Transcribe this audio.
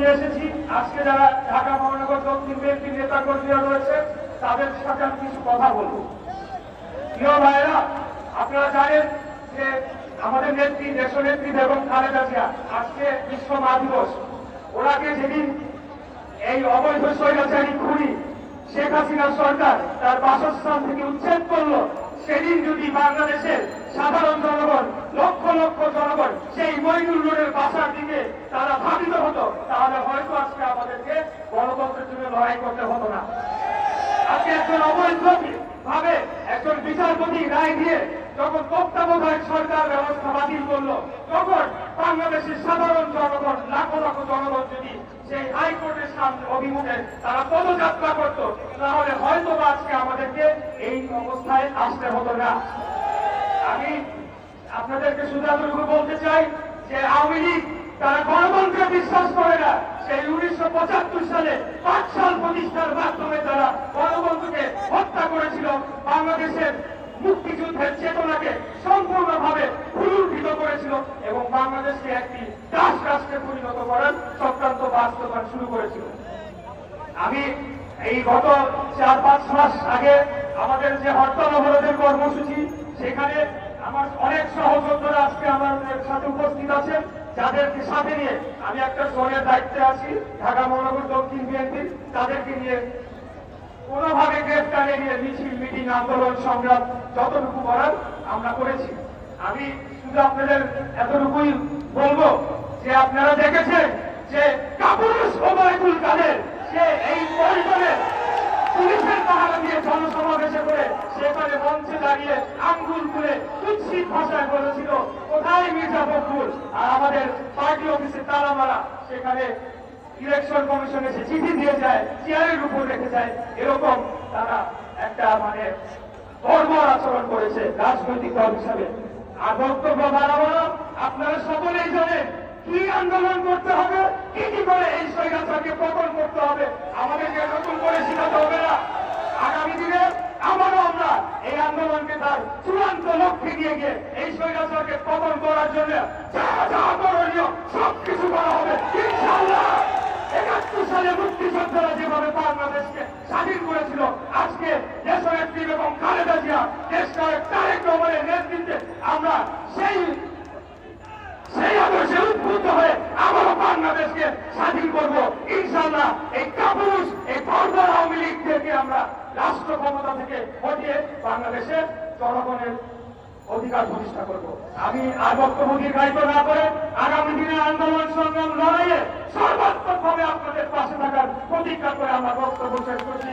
নিয়ে এসেছি। আজকে যারা ঢাকা মহানগর দক্ষিণ বিএনপির নেতা কর্মীরা রয়েছে, তাদের সাথে আমি কিছু কথা বলব। প্রিয় ভাইয়েরা, আপনারা জানেন যে আমাদের নেত্রী দেশনেত্রী বেগম খালেদা জিয়া আজকে বিশ্ব মা দিবস। ওনাকে যেদিন এই অবৈধ স্বৈরাচারী খুনি শেখ হাসিনা সরকার তার বাসস্থান থেকে উচ্ছেদ করল, সেদিন যদি বাংলাদেশের সাধারণ জনগণ, লক্ষ লক্ষ জনগণ সেই মইনুল রোডের বাসার দিকে তারা ধাবিত হতো তাহলে হয়তো আজকে আমাদেরকে গণতন্ত্রের জন্য লড়াই করতে হতো না আজকে একজন অবৈধ ভাবে একজন বিচারপতি রায় দিয়ে যখন তত্ত্বাবধায়ক সরকার ব্যবস্থা বাতিল করল, তখন বাংলাদেশের সাধারণ জনগণ, লাখো লাখো জনগণ যদি সেই হাইকোর্টের সামনে অভিমুখে তারা পদযাত্রা করতো, তাহলে হয়তো আজকে আমাদেরকে এই অবস্থায় আসতে হতো না। আমি আপনাদেরকে শুধু বলতে চাই যে আওয়ামী লীগ তারা গণতন্ত্রে বিশ্বাস করে না। সেই উনিশশো পঁচাত্তর সালে পাঁচ সাল প্রতিষ্ঠার মাধ্যমে তারা গণতন্ত্রকে হত্যা করেছিল বাংলাদেশের মুক্তিযুদ্ধের চেতনাকে সম্পূর্ণভাবে পুনরুদ্ধিত করেছিল এবং বাংলাদেশকে একটি দাস রাষ্ট্রে পরিণত করার চক্রান্ত বাস্তবায়ন শুরু করেছিল। আমি এই গত চার পাঁচ মাস আগে আমাদের যে হরতাল অবরোধের কর্মসূচি, সেখানে আমার অনেক সহযোদ্ধারা আজকে আমাদের সাথে উপস্থিত আছেন, যাদেরকে সাথে নিয়ে আমি একটা জোনের দায়িত্বে আছি, ঢাকা মহানগর দক্ষিণ বিএনপির, তাদেরকে নিয়ে কোনোভাবে গ্রেফতারে নিয়ে মিছিল, মিটিং, আন্দোলন, সংগ্রাম যতটুকু করার আমরা করেছি। আমি শুধু আপনাদের এতটুকুই বলব যে আপনারা দেখেছেন যে কাপুরুষ ওবায়দুল কাদের, সে এই পরিবারের পুলিশের পাহারা দিয়ে জনসমাবেশে করে সেখানে মঞ্চে দাঁড়িয়ে আঙ্গুল তুলে কুৎসিত ভাষায় বলেছিল, কোথায় মির্জা ফখরুল? আর আমাদের পার্টি অফিসে তালা মারা সেখানে ইলেকশন কমিশন এসে চিঠি দিয়ে যায় চেয়ারের উপর রেখে যায়। এরকম তারা একটা মানে বর্বর আচরণ করেছে রাজনৈতিক দল হিসাবে। আর বক্তব্য বাড়াবো আপনারা সকলেই জানেন কি আন্দোলন করতে হবে, কি কি করে এই স্বৈরাচারকে পতন করতে হবে। আমাদেরকে নতুন করে শিখাতে হবে না, আগামী দিনে আবারও আমরা এই আন্দোলনকে তার চূড়ান্ত লক্ষ্যে নিয়ে গিয়ে এই স্বৈরাচারকে পতন করার জন্য যা যা করণীয় সব কিছু করা হবে। ইনশাআল্লাহ একাত্তর সালে মুক্তিযোদ্ধারা যেভাবে বাংলাদেশকে স্বাধীন করেছিল আজকে দেশনেত্রী এবং খালেদা জিয়া দেশ তারেক রহমানের নেতৃত্বে আমরা সেই সেই আদর্শে উদ্বুদ্ধ হয়ে আবারও বাংলাদেশকে স্বাধীন করব। ইনশাল্লাহ এই কাপুরুষ, এই বর্বর আওয়ামী লীগ থেকে আমরা রাষ্ট্র ক্ষমতা থেকে হটিয়ে বাংলাদেশের জনগণের অধিকার প্রতিষ্ঠা করব। আমি আর বক্তব্য দীর্ঘায়িত না করে আগামী দিনে আন্দোলন সংগ্রাম লড়াইয়ে সর্বাত্মকভাবে আপনাদের পাশে থাকার প্রতিজ্ঞা করে আমরা বক্তব্য শেষ করছি।